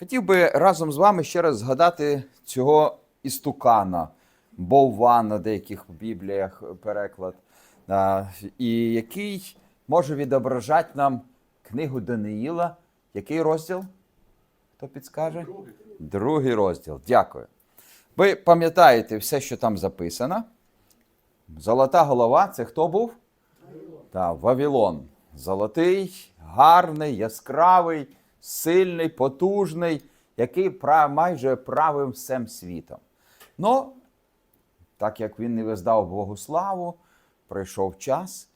Хотів би разом з вами ще раз згадати цього істукана, Бовван на деяких бібліях переклад, і який може відображати нам книгу Даниїла. Який розділ? Хто підскаже? Другий розділ. Дякую. Ви пам'ятаєте все, що там записано. Золота голова це хто був? Так, Вавилон. Золотий, гарний, яскравий, сильний, потужний, який майже правив всім світом. Ну, так як він не визнав Богу славу, прийшов час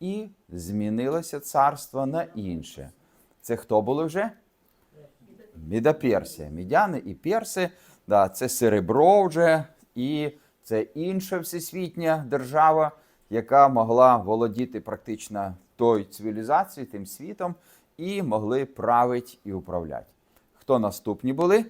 і змінилося царство на інше. Це хто були вже? Мідоперсія. Мідяни і перси, да, це серебро вже, і це інша всесвітня держава, яка могла володіти практично тою цивілізацією, тим світом, і могли правити і управляти. Хто наступні були?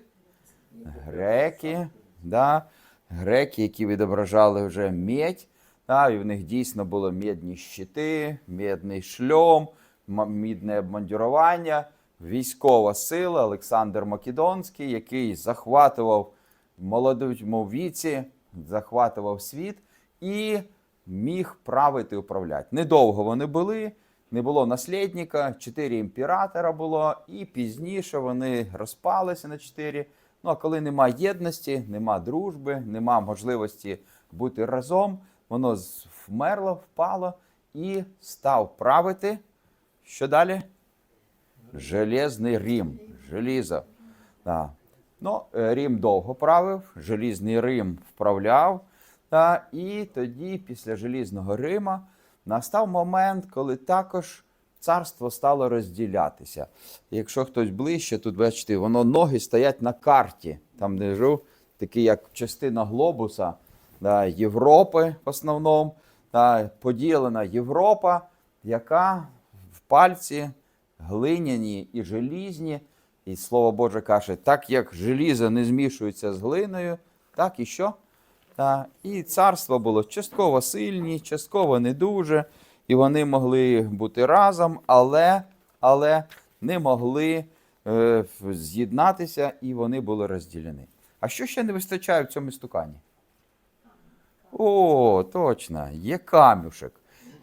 Греки, да, греки, які відображали вже медь, да, і в них дійсно були медні щити, медний шльом, мідне обмундірування, військова сила Олександр Македонський, який захватував в молодому віці, захватував світ і міг правити управляти. Недовго вони були, не було наслідника, чотири імператора було, і пізніше вони розпалися на чотири. Ну а коли нема єдності, нема дружби, нема можливості бути разом, воно вмерло, впало і став правити. Що далі? Железний Рим, желізо. Да. Ну, е, Рим довго правив, Желізний Рим вправляв. Та, і тоді, після Желізного Рима, настав момент, коли також царство стало розділятися. Якщо хтось ближче, тут бачите, воно ноги стоять на карті. Там лежу, такий як частина глобуса да, Європи в основному. Да, поділена Європа, яка в пальці глиняні і желізні. І слово Боже каже, так як желізо не змішується з глиною, так і що? І царство було частково сильні, частково не дуже, і вони могли бути разом, але, але не могли е, з'єднатися, і вони були розділені. А що ще не вистачає в цьому стукані? О, точно, є камюшек.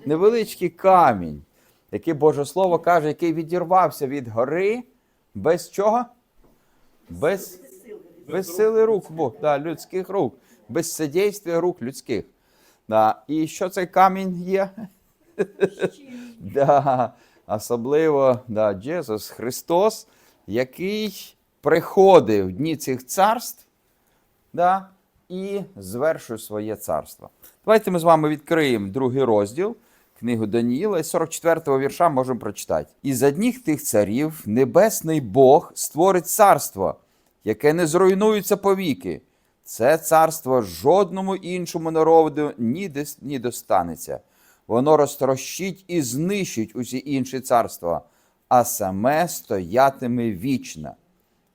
Невеличкий камінь, який Боже Слово каже, який відірвався від гори без чого? Без, без сили рук, Бог, да, людських рук, без содействия рук людських. Да. І що цей камінь є? да, особливо да, Джесус Христос, який приходив в дні цих царств да, і звершує своє царство. Давайте ми з вами відкриємо другий розділ книгу Даніїла, і 44-го вірша можемо прочитати. І з одніх тих царів небесний Бог створить царство, яке не зруйнується повіки. Це царство жодному іншому народу ні, достанеться. Воно розтрощить і знищить усі інші царства, а саме стоятиме вічно.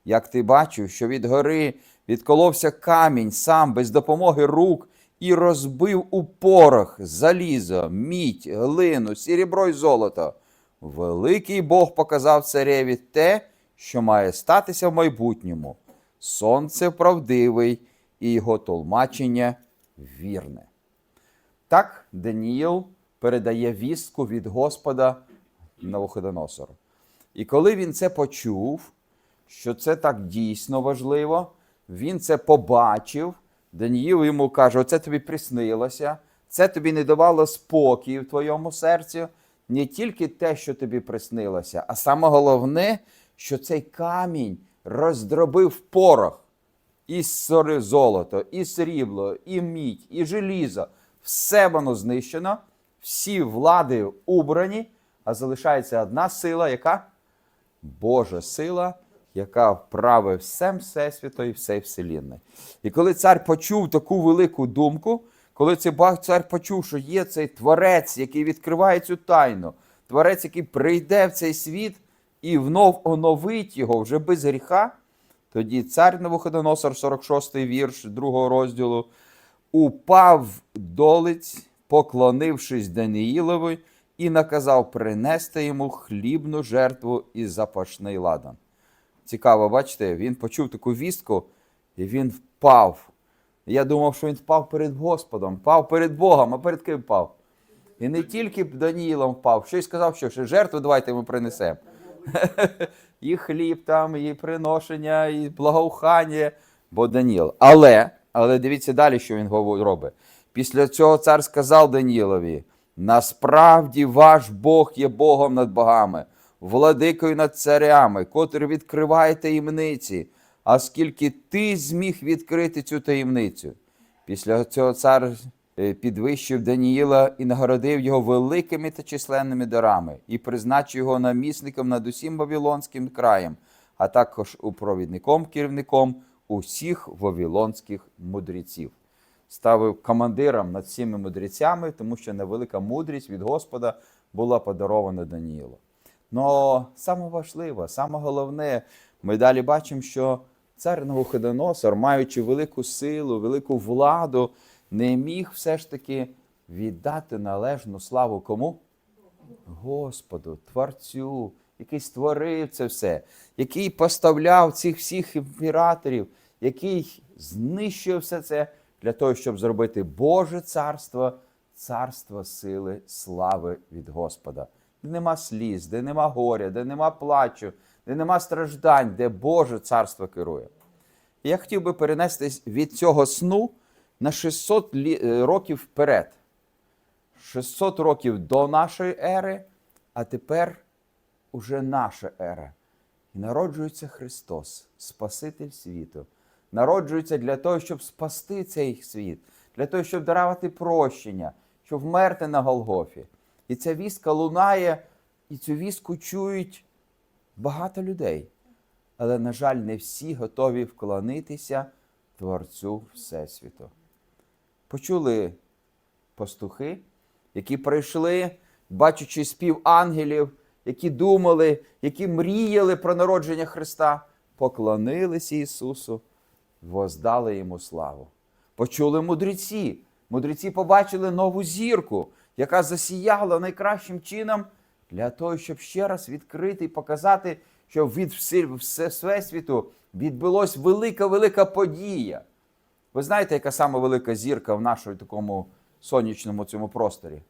Як ти бачив, що від гори відколовся камінь сам без допомоги рук і розбив у порох залізо, мідь, глину, срібро й золото. Великий Бог показав цареві те, що має статися в майбутньому. Сонце правдивий і його толмачення вірне. Так Даніїл передає вістку від Господа Навуходоносору. І коли він це почув, що це так дійсно важливо, він це побачив. Даніїл йому каже: Оце тобі приснилося, це тобі не давало спокою в твоєму серці. Не тільки те, що тобі приснилося, а саме головне, що цей камінь роздробив порох і золото, і срібло, і мідь, і желізо. Все воно знищено, всі влади убрані, а залишається одна сила, яка Божа сила, яка вправить всем всесвіту і всей вселінної. І коли цар почув таку велику думку, коли цей цар почув, що є цей творець, який відкриває цю тайну, творець, який прийде в цей світ і внов оновить його вже без гріха, тоді цар Навуходоносор, 46-й вірш другого розділу, упав долиць, поклонившись Даниїлові, і наказав принести йому хлібну жертву і запашний ладан. цікаво, бачите, він почув таку вістку, і він впав. Я думав, що він впав перед Господом, впав перед Богом, а перед ким впав? І не тільки Даніїлом впав, ще й сказав, що ще жертву давайте ми принесемо. І хліб там, і приношення, і благоухання, бо Даніл. Але, але дивіться далі, що він робить. Після цього цар сказав Данілові: насправді ваш Бог є Богом над богами, владикою над царями, котрий відкриває таємниці. А скільки ти зміг відкрити цю таємницю? Після цього цар підвищив Даніїла і нагородив його великими та численними дарами, і призначив його намісником над усім Вавилонським краєм, а також упровідником, керівником усіх вавилонських мудреців. Ставив командиром над всіми мудрецями, тому що невелика мудрість від Господа була подарована Даніїлу. Но саме важливе, саме головне, ми далі бачимо, що цар Навуходоносор, маючи велику силу, велику владу, не міг все ж таки віддати належну славу кому? Господу, Творцю, який створив це все, який поставляв цих всіх імператорів, який знищив все це для того, щоб зробити Боже царство, царство сили, слави від Господа. Де нема сліз, де нема горя, де нема плачу, де нема страждань, де Боже царство керує. Я хотів би перенестись від цього сну на 600 е, років вперед. 600 років до нашої ери, а тепер уже наша ера. І народжується Христос, Спаситель світу. Народжується для того, щоб спасти цей світ, для того, щоб дарувати прощення, щоб вмерти на Голгофі. І ця вістка лунає, і цю вістку чують багато людей. Але, на жаль, не всі готові вклонитися Творцю Всесвіту. Почули пастухи, які прийшли, бачачи спів ангелів, які думали, які мріяли про народження Христа, поклонилися Ісусу, воздали йому славу. Почули мудреці. Мудреці побачили нову зірку, яка засіяла найкращим чином для того, щоб ще раз відкрити і показати, що від всесвіту відбулась велика велика подія. Ви знаєте, яка сама велика зірка в нашому такому сонячному цьому просторі?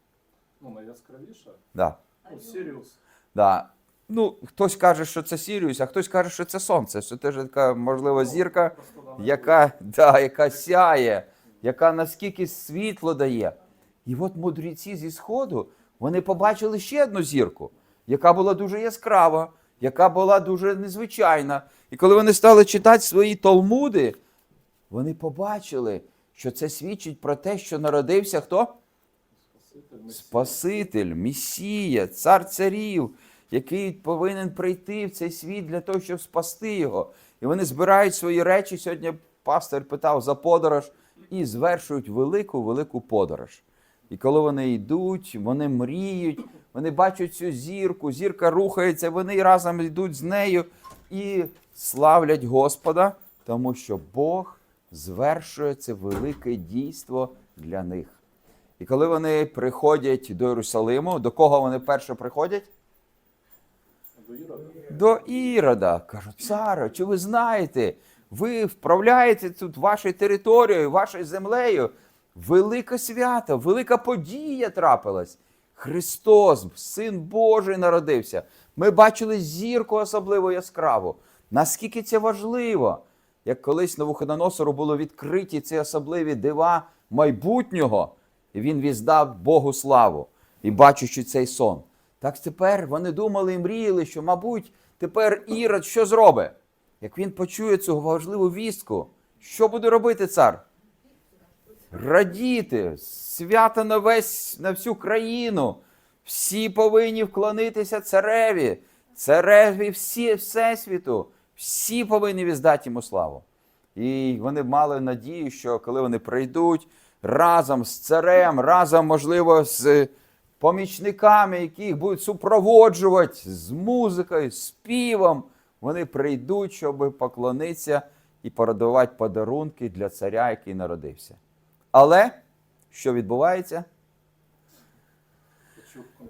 Ну, найяскравіша. Да. Ну, Сіріус. Да. Ну, хтось каже, що це Сіріус, а хтось каже, що це сонце. Що теж така можлива зірка, яка, да, яка сяє, яка наскільки світло дає. І от мудреці зі Сходу вони побачили ще одну зірку, яка була дуже яскрава, яка була дуже незвичайна. І коли вони стали читати свої толмуди, вони побачили, що це свідчить про те, що народився хто? Спаситель, Месія. Цар царів, який повинен прийти в цей світ для того, щоб спасти його. І вони збирають свої речі. Сьогодні пастор питав за подорож і звершують велику, велику подорож. І коли вони йдуть, вони мріють, вони бачать цю зірку, зірка рухається, вони разом йдуть з нею і славлять Господа, тому що Бог звершує це велике дійство для них. І коли вони приходять до Єрусалиму, до кого вони перше приходять? До Ірода. До Ірода. Кажуть, царе, чи ви знаєте, ви вправляєте тут вашою територією, вашою землею. Велике свято, велика подія трапилась. Христос, Син Божий, народився. Ми бачили зірку особливо яскраву. Наскільки це важливо, як колись Навуходоносору було відкриті ці особливі дива майбутнього, і він віздав Богу славу і бачучи цей сон. Так тепер вони думали і мріяли, що, мабуть, тепер Ірод що зробить? Як він почує цю важливу вістку, що буде робити цар? Радіти, свято на весь на всю країну. Всі повинні вклонитися цареві, цареві всі, всесвіту, всі повинні віддати йому славу. І вони мали надію, що коли вони прийдуть разом з царем, разом, можливо, з помічниками, які їх будуть супроводжувати з музикою, з співом, вони прийдуть, щоб поклонитися і порадувати подарунки для царя, який народився. Але що відбувається?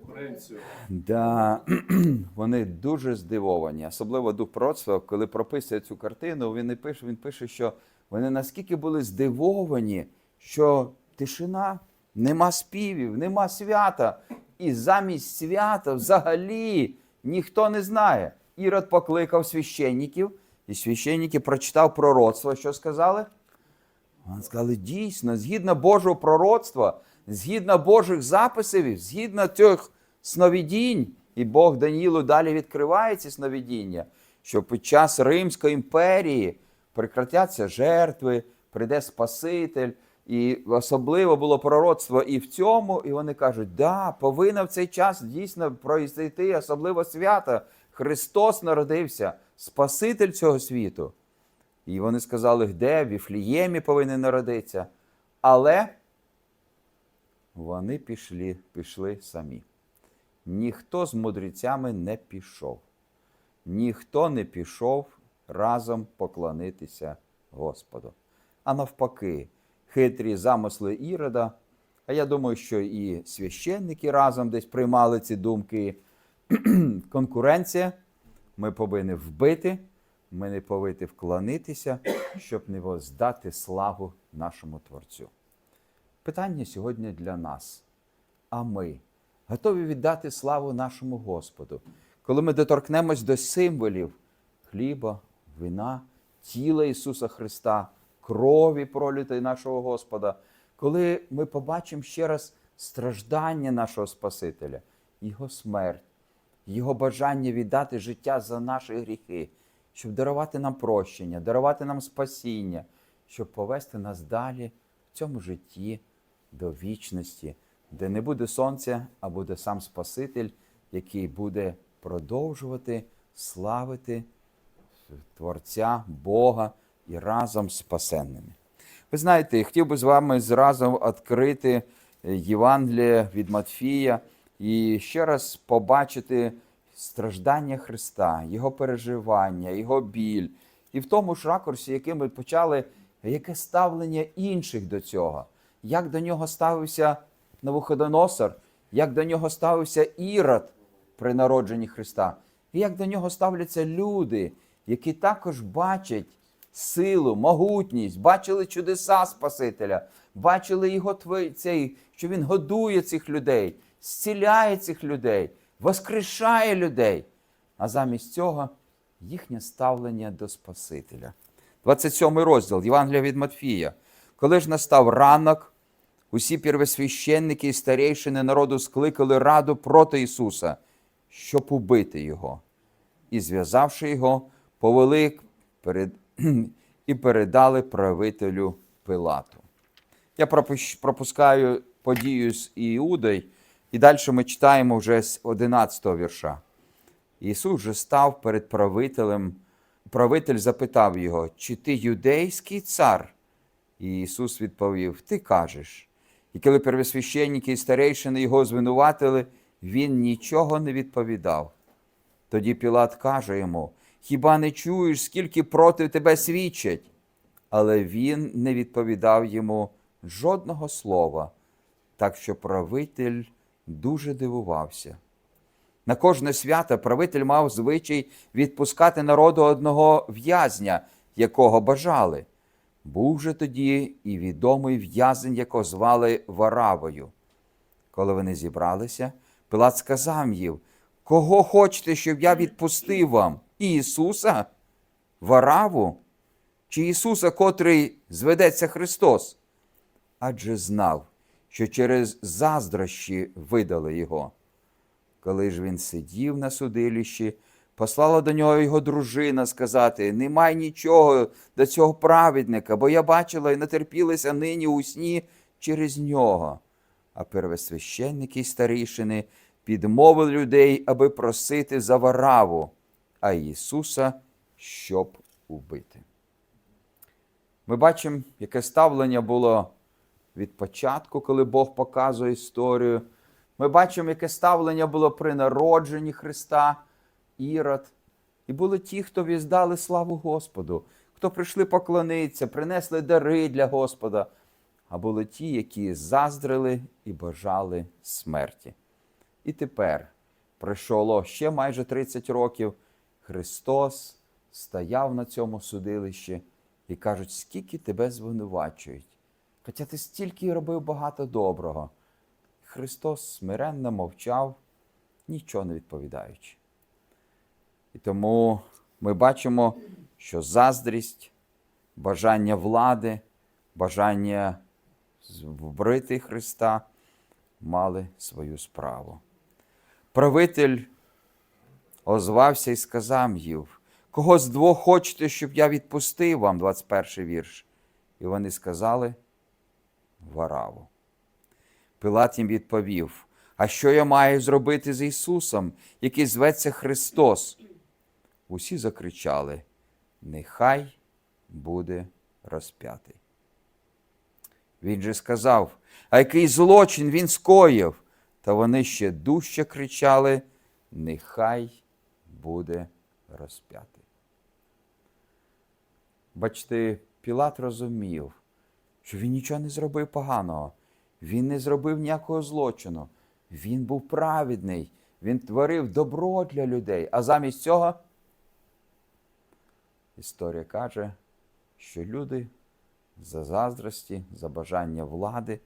Конкуренцію. Да, вони дуже здивовані, особливо дух пророцтва, коли прописує цю картину, він не пише, він пише, що вони наскільки були здивовані, що тишина, нема співів, нема свята. І замість свята взагалі ніхто не знає. Ірод покликав священників, і священники прочитав пророцтво, що сказали? Вони сказали, дійсно, згідно Божого пророцтва, згідно Божих записів, згідно цих сновидінь, і Бог Даніїлу далі відкриває ці сновидіння, що під час Римської імперії прекратяться жертви, прийде Спаситель. І особливо було пророцтво і в цьому, і вони кажуть, да, повинна в цей час дійсно пройти особливо свято. Христос народився, Спаситель цього світу. І вони сказали, де в Віфліємі повинен народитися. Але вони пішли, пішли самі. Ніхто з мудрецями не пішов. Ніхто не пішов разом поклонитися Господу. А навпаки, хитрі замисли Ірода. А я думаю, що і священники разом десь приймали ці думки. Конкуренція. Ми повинні вбити, ми не повинні вклонитися, щоб не воздати славу нашому Творцю. Питання сьогодні для нас. А ми готові віддати славу нашому Господу, коли ми доторкнемось до символів хліба, вина, тіла Ісуса Христа, крові пролітої нашого Господа, коли ми побачимо ще раз страждання нашого Спасителя, Його смерть, Його бажання віддати життя за наші гріхи, щоб дарувати нам прощення, дарувати нам спасіння, щоб повести нас далі в цьому житті до вічності, де не буде сонця, а буде сам Спаситель, який буде продовжувати славити Творця, Бога і разом спасенними. Ви знаєте, хотів би з вами зразу відкрити е, Євангеліє від Матфія і ще раз побачити страждання Христа, Його переживання, Його біль. І в тому ж ракурсі, яким ми почали, яке ставлення інших до цього, як до нього ставився Навуходоносор, як до нього ставився Ірод при народженні Христа, і як до нього ставляться люди, які також бачать силу, могутність, бачили чудеса Спасителя, бачили його цей, що він годує цих людей, зціляє цих людей, воскрешає людей. А замість цього їхнє ставлення до Спасителя. 27 розділ Євангелія від Матфія. Коли ж настав ранок, усі первосвященники і старейшини народу скликали раду проти Ісуса, щоб убити Його. І, зв'язавши його, повели перед... і передали правителю Пилату. Я пропускаю подію з Іудой, і далі ми читаємо вже з 11 вірша. Ісус же став перед правителем. Правитель запитав його, чи ти юдейський цар? І Ісус відповів: Ти кажеш. І коли первосвященники і старейшини його звинуватили, він нічого не відповідав. Тоді Пілат каже йому: Хіба не чуєш, скільки проти тебе свідчать? Але він не відповідав йому жодного слова, так що правитель дуже дивувався. На кожне свято правитель мав звичай відпускати народу одного в'язня, якого бажали. Був же тоді і відомий в'язень, якого звали Варавою. Коли вони зібралися, Пилат сказав їм, кого хочете, щоб я відпустив вам? Ісуса? Вараву? Чи Ісуса, котрий зведеться Христос? Адже знав, що через заздрощі видали його. Коли ж він сидів на судилищі, послала до нього його дружина сказати: Немай нічого до цього праведника, бо я бачила і натерпілася нині у сні через нього. А первосвященники й старішини підмовили людей, аби просити за вараву, а Ісуса, щоб убити. Ми бачимо, яке ставлення було від початку, коли Бог показує історію. Ми бачимо, яке ставлення було при народженні Христа, Ірод. І були ті, хто віздали славу Господу, хто прийшли поклонитися, принесли дари для Господа. А були ті, які заздрили і бажали смерті. І тепер пройшло ще майже 30 років. Христос стояв на цьому судилищі і кажуть, скільки тебе звинувачують. Хоча ти стільки робив багато доброго. Христос смиренно мовчав, нічого не відповідаючи. І тому ми бачимо, що заздрість, бажання влади, бажання вбрити Христа мали свою справу. Правитель озвався і сказав їм, кого з двох хочете, щоб я відпустив вам, 21 вірш. І вони сказали Вараву. Пилат їм відповів: А що я маю зробити з Ісусом, який зветься Христос? Усі закричали: Нехай буде розп'ятий. Він же сказав, а який злочин він скоїв? Та вони ще дужче кричали: Нехай буде розп'ятий. Бачите, Пілат розумів, що він нічого не зробив поганого, він не зробив ніякого злочину. Він був праведний, він творив добро для людей. А замість цього історія каже, що люди за заздрості, за бажання влади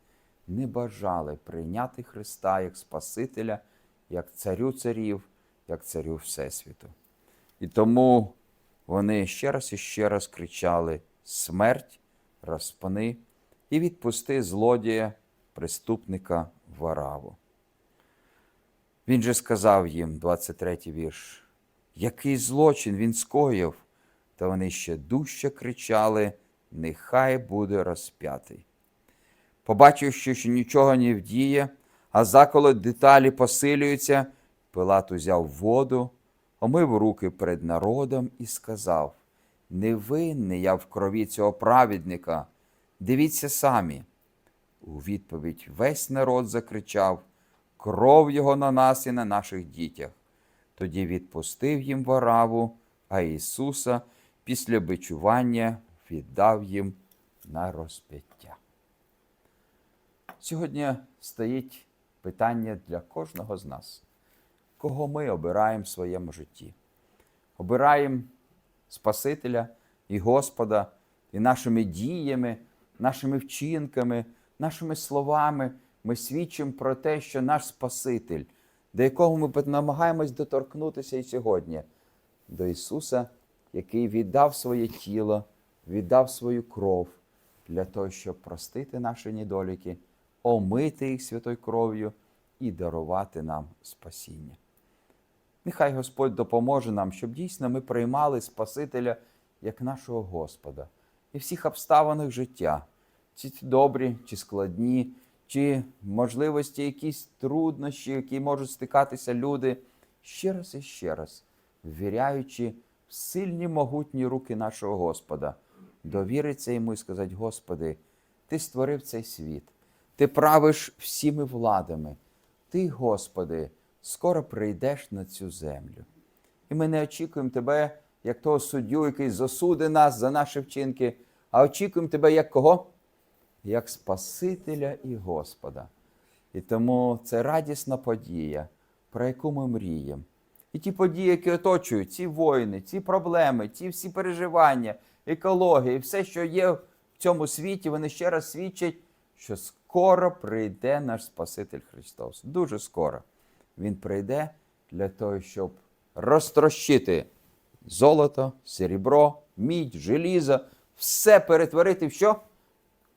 не бажали прийняти Христа як Спасителя, як царю царів, як царю Всесвіту. І тому вони ще раз і ще раз кричали: смерть, розпани і відпусти злодія, преступника Вараву. Він же сказав їм, 23 вірш, який злочин він скоїв, та вони ще дужче кричали: Нехай буде розп'ятий. Побачивши, що нічого не вдіє, а заколот деталі посилюються, Пилат узяв воду, омив руки перед народом і сказав: Невинний я в крові цього праведника, дивіться самі. У відповідь весь народ закричав: Кров його на нас і на наших дітях. Тоді відпустив їм Вараву, а Ісуса після бичування віддав їм на розп'яття. Сьогодні стоїть питання для кожного з нас, кого ми обираємо в своєму житті. Обираємо Спасителя і Господа, і нашими діями, нашими вчинками, нашими словами ми свідчимо про те, що наш Спаситель, до якого ми намагаємось доторкнутися і сьогодні, до Ісуса, який віддав своє тіло, віддав свою кров для того, щоб простити наші недоліки, омити їх святою кров'ю і дарувати нам спасіння. Нехай Господь допоможе нам, щоб дійсно ми приймали Спасителя як нашого Господа і всіх обставинах життя, чи добрі, чи складні, чи можливості, якісь труднощі, які можуть стикатися люди, ще раз і ще раз, ввіряючи сильні могутні руки нашого Господа, довіриться йому і сказати: Господи, Ти створив цей світ, Ти правиш всіми владами. Ти, Господи, скоро прийдеш на цю землю. І ми не очікуємо Тебе як того суддю, який засудить нас за наші вчинки, а очікуємо Тебе як кого? Як Спасителя і Господа. І тому це радісна подія, про яку ми мріємо. І ті події, які оточують, ці воїни, ці проблеми, ці всі переживання, екологія, і все, що є в цьому світі, вони ще раз свідчать, що скоро прийде наш Спаситель Христос. Дуже скоро. Він прийде для того, щоб розтрощити золото, серебро, мідь, желізо, все перетворити в що?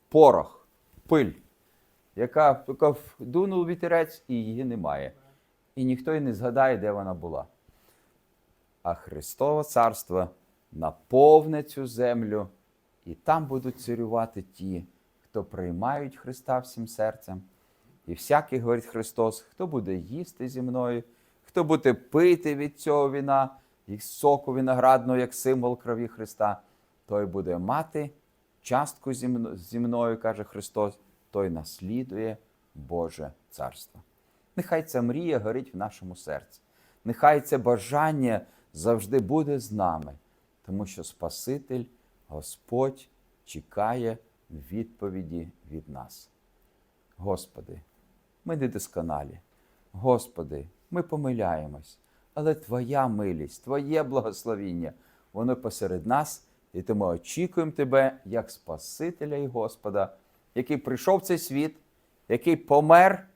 Порох, пиль, яка дунув вітерець і її немає. І ніхто й не згадає, де вона була. А Христове Царство наповне цю землю, і там будуть царювати ті, хто приймають Христа всім серцем. І всякий, говорить Христос, хто буде їсти зі мною, хто буде пити від цього віна, і соку виноградного, як символ крові Христа, той буде мати частку зі мною, каже Христос, той наслідує Боже Царство. Нехай ця мрія горить в нашому серці. Нехай це бажання завжди буде з нами, тому що Спаситель, Господь чекає відповіді від нас. Господи, ми недосконалі, Господи, ми помиляємось, але Твоя милість, Твоє благословіння, воно посеред нас, і тому очікуємо Тебе як Спасителя і Господа, який прийшов в цей світ, який помер,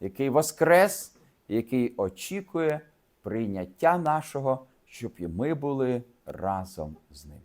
який воскрес, який очікує прийняття нашого, щоб і ми були разом з ним.